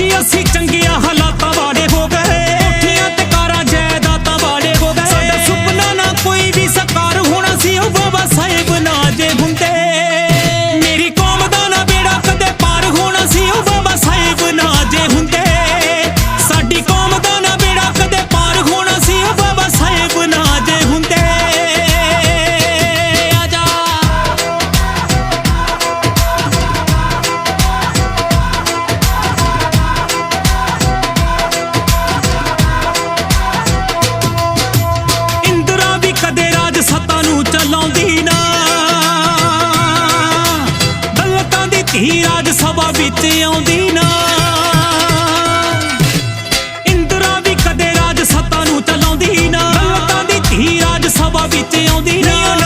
ਜੀ ਅਸੀਂ ਚੰਗੀਆਂ ਧੀ ਰਾਜ ਸਭਾ ਵਿੱਚ ਆਉਂਦੀ ਨਾ? ਇੰਦਰਾ ਵੀ ਕਦੇ ਰਾਜ ਸੱਤਾ ਨੂੰ ਚਲਾਉਂਦੀ ਨਾ। ਲੋਕਾਂ ਦੀ ਧੀ ਰਾਜ ਸਭਾ ਵਿੱਚ ਆਉਂਦੀ ਨਾ।